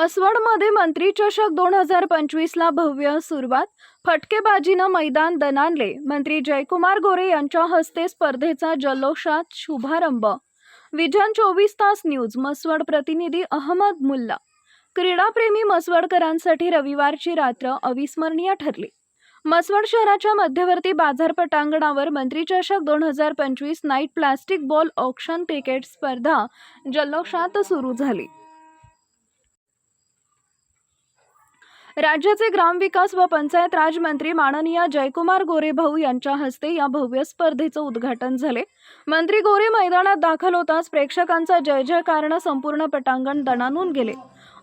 मसवडमध्ये मंत्री चषक दोन हजार पंचवीसला भव्य सुरुवात. फटकेबाजीनं मैदान दणाणले. मंत्री जयकुमार गोरे यांच्या हस्ते स्पर्धेचा जल्लोषात शुभारंभ. विजन चोवीस तास न्यूज मसवड प्रतिनिधी अहमद मुल्ला. क्रीडाप्रेमी मसवडकरांसाठी रविवारची रात्र अविस्मरणीय ठरली. मसवड शहराच्या मध्यवर्ती बाजार पटांगणावर मंत्री चषक दोन हजार पंचवीस night plastic ball auction cricket स्पर्धा जल्लोषात सुरू झाली. राज्याचे ग्रामविकास व पंचायत राज मंत्री माननीय जयकुमार गोरे भाऊ यांच्या हस्ते या भव्य स्पर्धेचं उद्घाटन झाले. मंत्री गोरे मैदानात दाखल होताच प्रेक्षकांचा जय जयकारण संपूर्ण पटांगण दणानून गेले.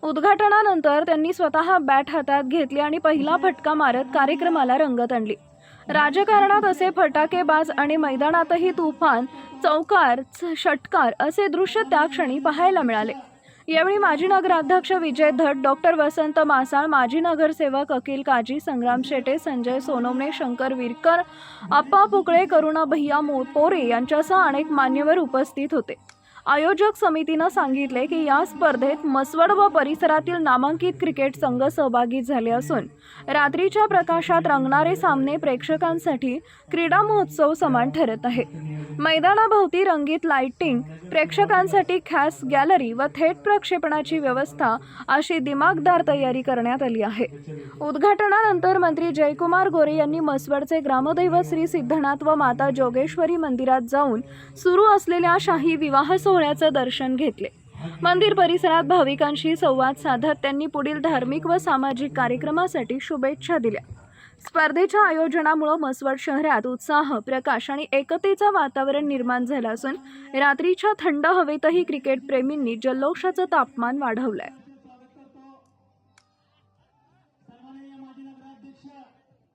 उद्घाटनानंतर त्यांनी स्वतः बॅट हातात घेतली आणि पहिला फटका मारत कार्यक्रमाला रंगत आणली. राजकारणात असे फटाकेबाज आणि मैदानातही तुफान चौकार च- षटकार असे दृश्य त्या क्षणी पाहायला मिळाले. यावेळी माजी नगराध्यक्ष विजय धट डॉक्टर वसंत मासाळ माजी नगरसेवक अखिल काजी संग्राम शेटे संजय सोनवणे शंकर विरकर अप्पा पुकळे करुणा भैया मोपोरे यांच्यासह अनेक मान्यवर उपस्थित होते. आयोजक समितीनं सांगितले की या स्पर्धेत मसवड व परिसरातील नामांकित क्रिकेट संघ सहभागी झाले असून रात्रीच्या प्रकाशात रंगणारे सामने प्रेक्षकांसाठी क्रीडा महोत्सव समान ठरत आहे. मैदानाभोवती रंगीत लाइटिंग प्रेक्षकांसाठी खास गॅलरी व थेट प्रक्षेपणाची व्यवस्था अशी दिमागदार तयारी करण्यात आली आहे. उद्घाटनानंतर मंत्री जयकुमार गोरे यांनी मसवडचे ग्रामदैवत श्री सिद्धनाथ व माता जोगेश्वरी मंदिरात जाऊन सुरू असलेल्या शाही विवाह सोहळ्याचं दर्शन घेतले. मंदिर परिसरात भाविकांशी संवाद साधत त्यांनी पुढील धार्मिक व सामाजिक कार्यक्रमासाठी शुभेच्छा दिल्या. स्पर्धेच्या आयोजनामुळं मसवड शहरात उत्साह प्रकाश आणि एकतेचं वातावरण निर्माण झालं असून रात्रीच्या थंड हवेतही क्रिकेट प्रेमींनी जल्लोषाचं तापमान वाढवलंय.